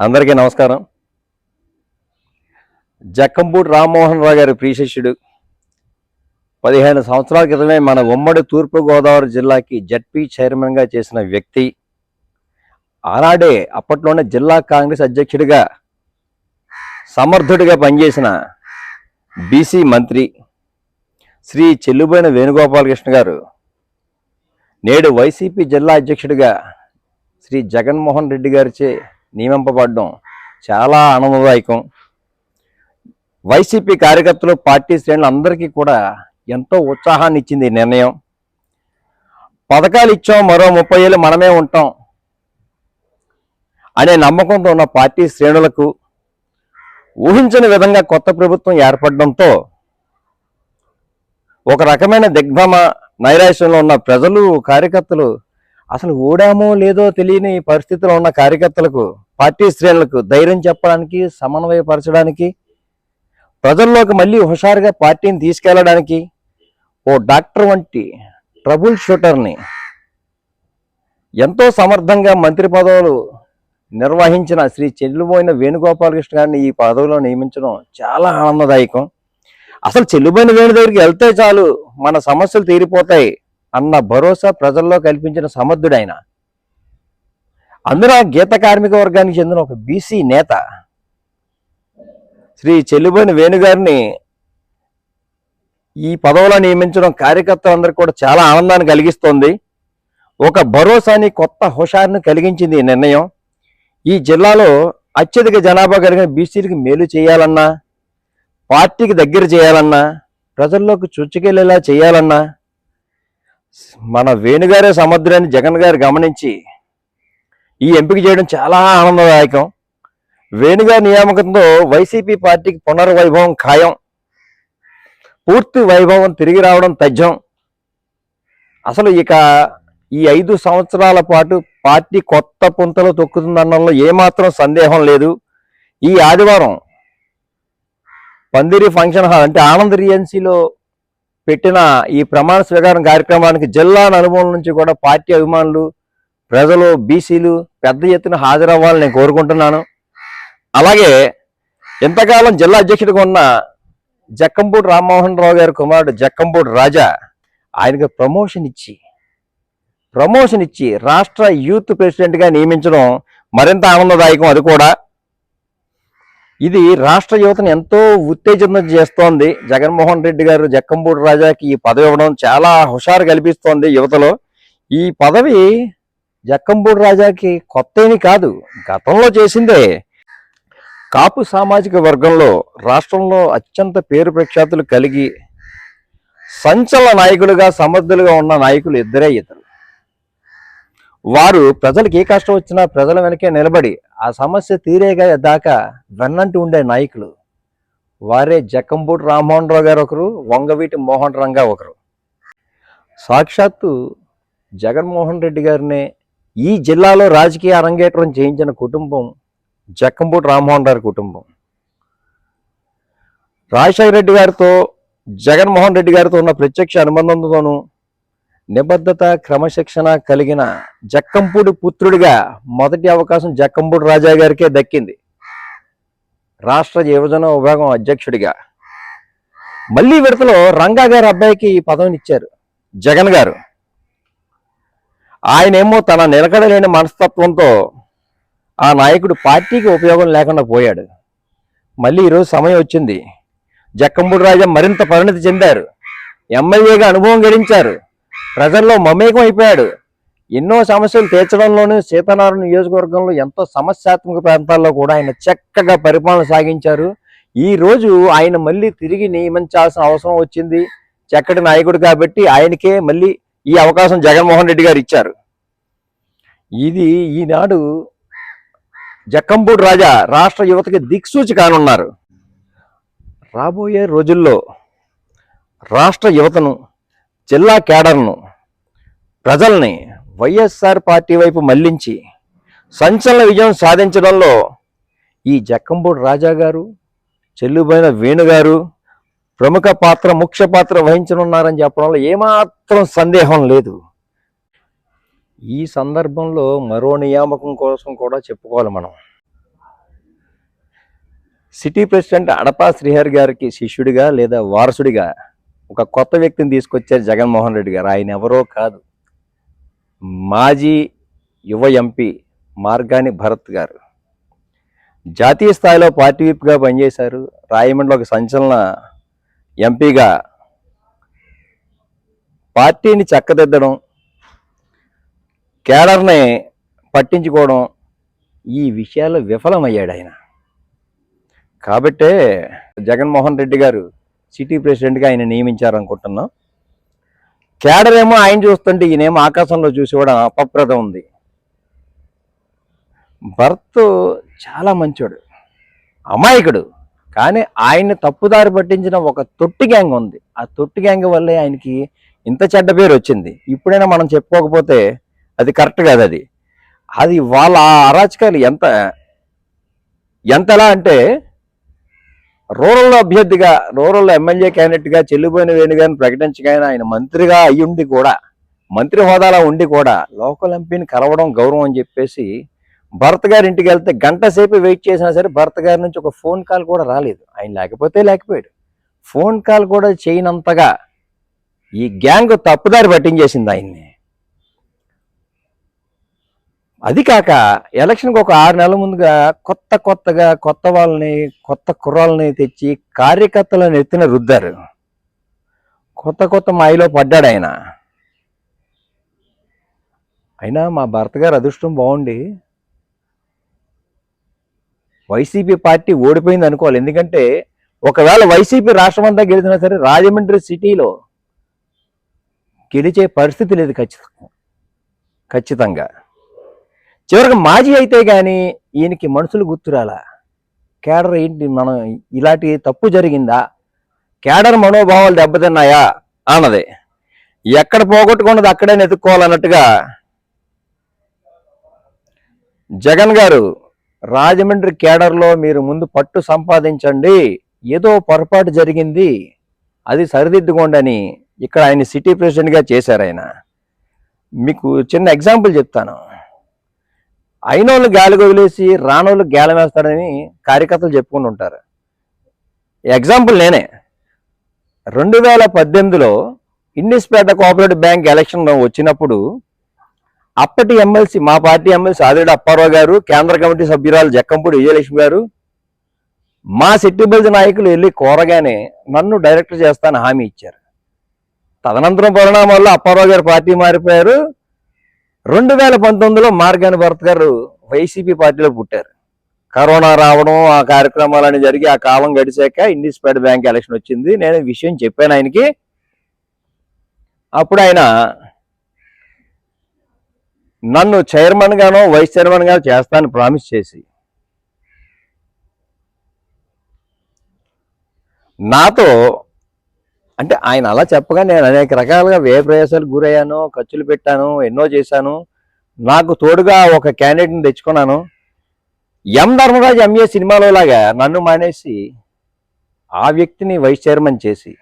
అందరికీ నమస్కారం. జక్కంపూడి రామ్మోహన్ రావు గారి ప్రియశిష్యుడు పదిహేను సంవత్సరాల క్రితమే మన ఉమ్మడి తూర్పుగోదావరి జిల్లాకి జడ్పీ చైర్మన్గా చేసిన వ్యక్తి ఆనాడే అప్పట్లోనే జిల్లా కాంగ్రెస్ అధ్యక్షుడిగా సమర్థుడిగా పనిచేసిన బీసీ మంత్రి శ్రీ చెల్లుబోయిన వేణుగోపాలకృష్ణ గారు నేడు వైసీపీ జిల్లా అధ్యక్షుడిగా శ్రీ జగన్మోహన్ రెడ్డి గారిచే నియమింపబడడం చాలా ఆనందదాయకం. వైసీపీ కార్యకర్తలు పార్టీ శ్రేణులు అందరికీ కూడా ఎంతో ఉత్సాహాన్ని ఇచ్చింది ఈ నిర్ణయం. పథకాలు ఇచ్చాం మరో ముప్పై ఏళ్ళు మనమే ఉంటాం అనే నమ్మకంతో ఉన్న పార్టీ శ్రేణులకు ఊహించని విధంగా కొత్త ప్రభుత్వం ఏర్పడడంతో ఒక రకమైన దిగ్భ్రమ నైరాశ్యంలో ఉన్న ప్రజలు కార్యకర్తలు అసలు ఓడామో లేదో తెలియని పరిస్థితిలో ఉన్న కార్యకర్తలకు పార్టీ శ్రేణులకు ధైర్యం చెప్పడానికి సమన్వయపరచడానికి ప్రజల్లోకి మళ్ళీ హుషారుగా పార్టీని తీసుకెళ్ళడానికి ఓ డాక్టర్ వంటి ట్రబుల్ షూటర్ని ఎంతో సమర్థంగా మంత్రి పదవులు నిర్వహించిన శ్రీ చెల్లుబోయిన వేణుగోపాలకృష్ణ గారిని ఈ పదవిలో నియమించడం చాలా ఆనందదాయకం. అసలు చెల్లుబోయిన వేణు దగ్గరికి వెళ్తే చాలు మన సమస్యలు తీరిపోతాయి. అన్న భరోసా ప్రజల్లో కల్పించిన సమర్థుడైన. అందున గీత కార్మిక వర్గానికి చెందిన ఒక బీసీ నేత. శ్రీ చెల్లుబోయిన వేణుగారిని ఈ పదవిలో నియమించడం కార్యకర్తలందరికీ కూడా చాలా ఆనందాన్ని కలిగిస్తోంది. ఒక భరోసాని కొత్త హుషారును కలిగించింది ఈ నిర్ణయం. ఈ జిల్లాలో అత్యధిక జనాభా కలిగిన బీసీలకు మేలు చేయాలన్నా పార్టీకి దగ్గర చేయాలన్నా ప్రజల్లోకి చొచ్చుకెళ్ళేలా చేయాలన్నా మన వేణుగారే సముద్రాన్ని జగన్ గారు గమనించి ఈ ఎంపిక చేయడం చాలా ఆనందదాయకం. వేణుగారి నియామకంతో వైసీపీ పార్టీకి పునర్వైభవం ఖాయం. పూర్తి వైభవం తిరిగి రావడం తథ్యం. అసలు ఇక ఈ ఐదు సంవత్సరాల పాటు పార్టీ కొత్త పుంతలు తొక్కుతుందనడంలో ఏమాత్రం సందేహం లేదు. ఈ ఆదివారం పందిరి ఫంక్షన్ హాల్ అంటే ఆనంద్ రియాన్సీలో పెట్టిన ఈ ప్రమాణ స్వీకారం కార్యక్రమానికి జిల్లా అనుభవం నుంచి కూడా పార్టీ అభిమానులు ప్రజలు బీసీలు పెద్ద ఎత్తున హాజరవ్వాలని నేను కోరుకుంటున్నాను. అలాగే ఇంతకాలం జిల్లా అధ్యక్షుడిగా ఉన్న జక్కంపూడి రామ్మోహన్ రావు గారి కుమారుడు జక్కంపూడి రాజా ఆయనకు ప్రమోషన్ ఇచ్చి ప్రమోషన్ ఇచ్చి రాష్ట్ర యూత్ ప్రెసిడెంట్గా నియమించడం మరింత ఆనందదాయకం. అది కూడా ఇది రాష్ట్ర యువతను ఎంతో ఉత్తేజితం చేస్తోంది. జగన్మోహన్ రెడ్డి గారు జక్కంపూడి రాజాకి ఈ పదవి ఇవ్వడం చాలా హుషారు కల్పిస్తోంది యువతలో. ఈ పదవి జక్కంపూడి రాజాకి కొత్త కాదు గతంలో చేసిందే. కాపు సామాజిక వర్గంలో రాష్ట్రంలో అత్యంత పేరు ప్రఖ్యాతులు కలిగి సంచలన నాయకులుగా సమర్థులుగా ఉన్న నాయకులు ఇద్దరే ఇద్దరు వారు ప్రజలకు ఏ కష్టం వచ్చినా ప్రజల వెనకే నిలబడి ఆ సమస్య తీరేగా దాకా వెన్నంటి ఉండే నాయకులు. వారే జక్కంపూటి రామ్మోహన్ రావు గారు ఒకరు వంగవీటి మోహన్ రంగా ఒకరు. సాక్షాత్తు జగన్మోహన్ రెడ్డి గారినే ఈ జిల్లాలో రాజకీయ అరంగేట్రం చేయించిన కుటుంబం జక్కంపూటి రామ్మోహన్ గారి కుటుంబం. రాజశేఖర రెడ్డి గారితో జగన్మోహన్ రెడ్డి గారితో ఉన్న ప్రత్యక్ష అనుబంధంతోనూ నిబద్ధత క్రమశిక్షణ కలిగిన జక్కంపూడి పుత్రుడిగా మొదటి అవకాశం జక్కంపూడి రాజా గారికే దక్కింది. రాష్ట్ర యువజన విభాగం అధ్యక్షుడిగా. మళ్ళీ విడతలో రంగా గారి అబ్బాయికి ఈ పదవిని ఇచ్చారు జగన్ గారు. ఆయనేమో తన నిలకడలేని మనస్తత్వంతో ఆ నాయకుడు పార్టీకి ఉపయోగం లేకుండా పోయాడు. మళ్ళీ ఈరోజు సమయం వచ్చింది. జక్కంపూడి రాజా మరింత పరిణతి చెందారు. ఎమ్మెల్యేగా అనుభవం గడించారు. ప్రజల్లో మమేకం అయిపోయాడు. ఎన్నో సమస్యలు తీర్చడంలోనూ సీతనారాయణ నియోజకవర్గంలో ఎంతో సమస్యాత్మక ప్రాంతాల్లో కూడా ఆయన చక్కగా పరిపాలన సాగించారు. ఈ రోజు ఆయన మళ్ళీ తిరిగి నియమించాల్సిన అవసరం వచ్చింది. చక్కటి నాయకుడు కాబట్టి ఆయనకే మళ్ళీ ఈ అవకాశం జగన్మోహన్ రెడ్డి గారు ఇచ్చారు. ఇది ఈనాడు జక్కంపూడి రాజా రాష్ట్ర యువతకి దిక్సూచి కానున్నారు. రాబోయే రోజుల్లో రాష్ట్ర యువతను జిల్లా కేడర్ను ప్రజల్ని వైఎస్ఆర్ పార్టీ వైపు మళ్ళించి సంచలన విజయం సాధించడంలో ఈ జక్కంపూడి రాజా గారు చెల్లుబోయిన వేణుగారు ప్రముఖ పాత్ర ముఖ్య పాత్ర వహించనున్నారని చెప్పడంలో ఏమాత్రం సందేహం లేదు. ఈ సందర్భంలో మరో నియామకం కోసం కూడా చెప్పుకోవాలి మనం. సిటీ ప్రెసిడెంట్ అడపా శ్రీహరి గారికి శిష్యుడిగా లేదా వారసుడిగా ఒక కొత్త వ్యక్తిని తీసుకొచ్చారు జగన్మోహన్ రెడ్డి గారు. ఆయన ఎవరో కాదు. మాజీ యువ ఎంపీ మార్గాని భరత్ గారు. జాతీయ స్థాయిలో పార్టీ విప్గా పనిచేశారు. రాయమండ్రిలో ఒక సంచలన ఎంపీగా పార్టీని చక్కదిద్దడం కేడర్ని పట్టించుకోవడం ఈ విషయాల్లో విఫలమయ్యాడు ఆయన. కాబట్టే జగన్మోహన్ రెడ్డి గారు సిటీ ప్రెసిడెంట్గా ఆయన నియమించారనుకుంటున్నాం. కేడర్ ఏమో ఆయన చూస్తుంటే ఈయనేమో ఆకాశంలో చూసి కూడా అపప్రద ఉంది. భర్త్ చాలా మంచోడు అమాయకుడు కానీ ఆయన్ని తప్పుదారి పట్టించిన ఒక తొట్టి గ్యాంగ్ ఉంది. ఆ తొట్టి గ్యాంగ్ వల్లే ఆయనకి ఇంత చెడ్డ పేరు వచ్చింది. ఇప్పుడైనా మనం చెప్పుకోకపోతే అది కరెక్ట్ కాదు అది. అది వాళ్ళ అరాచకాలు ఎంత ఎంతలా అంటే రూరల్ అభ్యర్థిగా రూరల్ ఎమ్మెల్యే క్యాండిడేట్గా చెల్లిపోయిన వేణుగారిని ప్రకటించగానే ఆయన మంత్రిగా అయ్యుండి కూడా మంత్రి హోదాలో ఉండి కూడా లోకల్ ఎంపీని కలవడం గౌరవం అని చెప్పేసి భర్త గారి ఇంటికి వెళ్తే గంట సేపు వెయిట్ చేసినా సరే భర్త గారి నుంచి ఒక ఫోన్ కాల్ కూడా రాలేదు. ఆయన లేకపోతే లేకపోయాడు. ఫోన్ కాల్ కూడా చేయనంతగా ఈ గ్యాంగ్ తప్పుదారి పట్టించేసింది ఆయన్ని. అది కాక ఎలక్షన్కి ఒక ఆరు నెలల ముందుగా కొత్త కొత్తగా కొత్త వాళ్ళని కొత్త కుర్రాలని తెచ్చి కార్యకర్తలను ఎత్తిన రుద్దారు. కొత్త కొత్త మాయలో పడ్డాడు ఆయన. అయినా మా భర్త గారు అదృష్టం బాగుండి వైసీపీ పార్టీ ఓడిపోయింది అనుకోవాలి. ఎందుకంటే ఒకవేళ వైసీపీ రాష్ట్రం అంతా గెలిచినా సరే రాజమండ్రి సిటీలో గెలిచే పరిస్థితి లేదు ఖచ్చితంగా ఖచ్చితంగా. చివరికి మాజీ అయితే కానీ ఈయనకి మనుషులు గుర్తురాలా? కేడర్ ఏంటి మనం ఇలాంటి తప్పు జరిగిందా? కేడర్ మనోభావాలు దెబ్బతిన్నాయా? అన్నది. ఎక్కడ పోగొట్టుకున్నది అక్కడే నెతుక్కోవాలన్నట్టుగా జగన్ గారు రాజమండ్రి కేడర్లో మీరు ముందు పట్టు సంపాదించండి ఏదో పొరపాటు జరిగింది అది సరిదిద్దుకోండి అని ఇక్కడ ఆయన సిటీ ప్రెసిడెంట్గా చేశారు ఆయన. మీకు చిన్న ఎగ్జాంపుల్ చెప్తాను. అయినోళ్ళు గాలి వదిలేసి రానోళ్ళు గాలం వేస్తాడని కార్యకర్తలు చెప్పుకుంటూ ఉంటారు. ఎగ్జాంపుల్ నేనే. రెండు వేల పద్దెనిమిదిలో ఇండిస్పేట కోఆపరేటివ్ బ్యాంక్ ఎలక్షన్ వచ్చినప్పుడు అప్పటి ఎమ్మెల్సీ మా పార్టీ ఎమ్మెల్సీ ఆదిరెడ్డి అప్పారావు గారు కేంద్ర కమిటీ సభ్యురాలు జక్కంపూడి విజయలక్ష్మి గారు మా సిట్టిబల్జ్ నాయకులు వెళ్ళి కోరగానే నన్ను డైరెక్టర్ చేస్తాను హామీ ఇచ్చారు. తదనంతరం పరిణామాల్లో అప్పారావు గారు పార్టీ మారిపోయారు. రెండు వేల పంతొమ్మిదిలో మార్గాని భరత్ గారు వైసీపీ పార్టీలో పుట్టారు. కరోనా రావడం ఆ కార్యక్రమాలన్నీ జరిగి ఆ కాలం గడిచాక ఇండిస్పేట్ బ్యాంక్ ఎలక్షన్ వచ్చింది. నేను విషయం చెప్పాను ఆయనకి. అప్పుడు ఆయన నన్ను చైర్మన్ గానో వైస్ చైర్మన్ గానో చేస్తాను ప్రామిస్ చేసి నాతో అంటే ఆయన అలా చెప్పగా నేను అనేక రకాలుగా వ్యయ ప్రయాసాలకు గురయ్యాను ఖర్చులు పెట్టాను ఎన్నో చేశాను. నాకు తోడుగా ఒక క్యాండిడేట్ని తెచ్చుకున్నాను. ఎం ధర్మరాజు ఎంఏ సినిమాలో లాగా నన్ను మానేసి ఆ వ్యక్తిని వైస్ చైర్మన్ చేసి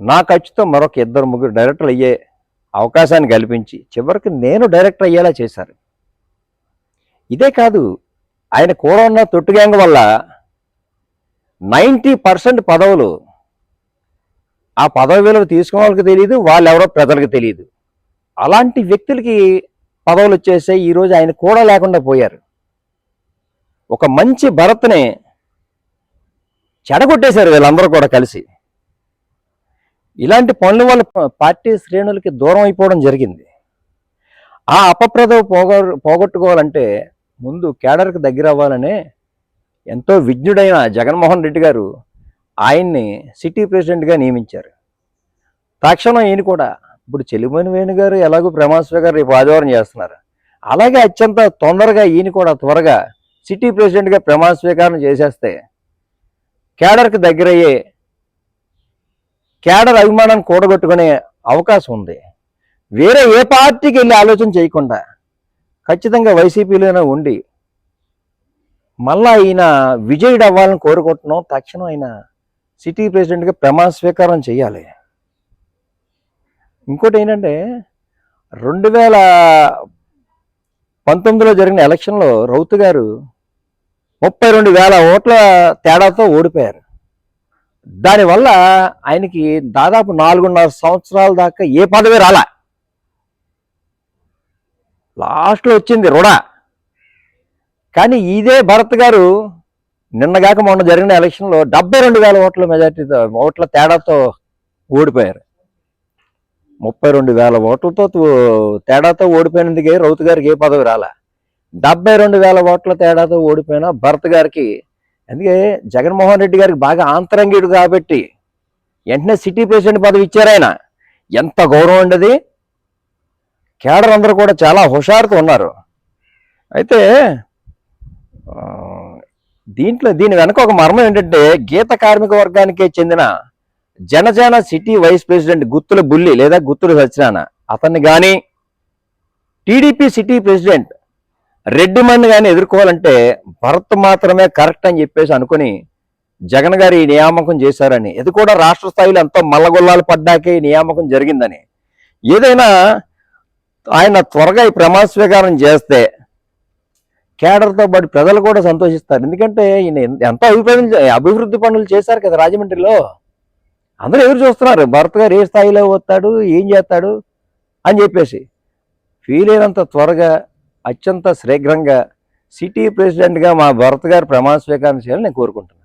నా ఖర్చుతో మరొక ఇద్దరు ముగ్గురు డైరెక్టర్లు అయ్యే అవకాశాన్ని కల్పించి చివరికి నేను డైరెక్టర్ అయ్యేలా చేశారు. ఇదే కాదు ఆయన కూడా ఉన్న తొట్టు గ్యాంగ్ వల్ల నైంటీ పర్సెంట్ పదవులు ఆ పదవి విలువ తీసుకున్న వాళ్ళకి తెలియదు వాళ్ళు ఎవరో ప్రజలకు తెలియదు అలాంటి వ్యక్తులకి పదవులు వచ్చేసాయి ఈరోజు ఆయన కూడా లేకుండా పోయారు. ఒక మంచి భరత్ని చెడగొట్టేశారు వీళ్ళందరూ కూడా కలిసి. ఇలాంటి పనుల వల్ల పార్టీ శ్రేణులకి దూరం అయిపోవడం జరిగింది. ఆ అపప్రద పోగొ పోగొట్టుకోవాలంటే ముందు కేడర్కి దగ్గర అవ్వాలనే ఎంతో విజ్ఞుడైన జగన్మోహన్ రెడ్డి గారు ఆయన్ని సిటీ ప్రెసిడెంట్గా నియమించారు. తక్షణం ఈయన కూడా ఇప్పుడు చెలిమని వేణు గారు ఎలాగో ప్రమాస్వ గారు రేపు ఆదివారం చేస్తున్నారు. అలాగే అత్యంత తొందరగా ఈయన కూడా త్వరగా సిటీ ప్రెసిడెంట్గా ప్రమాణ స్వీకారం చేసేస్తే కేడర్కి దగ్గరయ్యే కేడర్ అభిమానాన్ని కూడగొట్టుకునే అవకాశం ఉంది. వేరే ఏ పార్టీకి వెళ్ళి ఆలోచన చేయకుండా ఖచ్చితంగా వైసీపీలోనే ఉండి మళ్ళా ఈయన విజయుడు అవ్వాలని కోరుకుంటున్నాం. తక్షణం ఆయన సిటీ ప్రెసిడెంట్గా ప్రమాణ స్వీకారం చేయాలి ఇంకోటి ఏంటంటే రెండు వేల పంతొమ్మిదిలో జరిగిన ఎలక్షన్లో రౌతు గారు ముప్పై రెండు వేల ఓట్ల తేడాతో ఓడిపోయారు. దానివల్ల ఆయనకి దాదాపు నాలుగున్నర సంవత్సరాల దాకా ఏ పదవి రాలా. లాస్ట్లో వచ్చింది రుణ. కానీ ఇదే భరత్ గారు నిన్నగాక మొన్న జరిగిన ఎలక్షన్లో డెబ్బై రెండు వేల ఓట్ల మెజార్టీతో ఓట్ల తేడాతో ఓడిపోయారు. ముప్పై రెండు వేల ఓట్లతో తో- తేడాతో ఓడిపోయినందుకే రౌత్ గారికి ఏ పదవి రాలా? డెబ్బై రెండు వేల ఓట్ల తేడాతో ఓడిపోయిన భరత్ గారికి అందుకే జగన్మోహన్ రెడ్డి గారికి బాగా ఆంతరంగిడు కాబట్టి వెంటనే సిటీ ప్రెసిడెంట్ పదవి ఇచ్చారాయన ఎంత గౌరవం ఉండేది కేడర్ అందరూ కూడా చాలా హుషారుతో ఉన్నారు. అయితే దీంట్లో దీని వెనక ఒక మర్మం ఏంటంటే గీత కార్మిక వర్గానికే చెందిన Janasena city vice president Guttula Bulli లేదా గుత్తుల సత్యనారాయణ. అతన్ని కానీ టీడీపీ సిటీ ప్రెసిడెంట్ రెడ్డిమన్ని కానీ ఎదుర్కోవాలంటే భరత్ మాత్రమే కరెక్ట్ అని చెప్పేసి అనుకుని జగన్ గారు ఈ నియామకం చేశారని. ఇది కూడా రాష్ట్ర స్థాయిలో ఎంతో మల్లగొల్లాలు పడ్డాకే ఈ నియామకం జరిగిందని. ఏదైనా ఆయన త్వరగా ఈ ప్రమాణ స్వీకారం చేస్తే కేడర్తో పాటు ప్రజలు కూడా సంతోషిస్తారు. ఎందుకంటే ఈయన ఎంత అభిప్రాయం అభివృద్ధి అభివృద్ధి పనులు చేశారు కదా రాజమండ్రిలో. అందరూ ఎదురు చూస్తున్నారు. భరత్ గారు ఏ స్థాయిలో వస్తాడు ఏం చేస్తాడు అని చెప్పేసి. ఫీల్ అయినంత త్వరగా అత్యంత శీఘ్రంగా సిటీ ప్రెసిడెంట్గా మా భరత్ గారు ప్రమాణ స్వీకారం చేయాలని నేను కోరుకుంటున్నాను.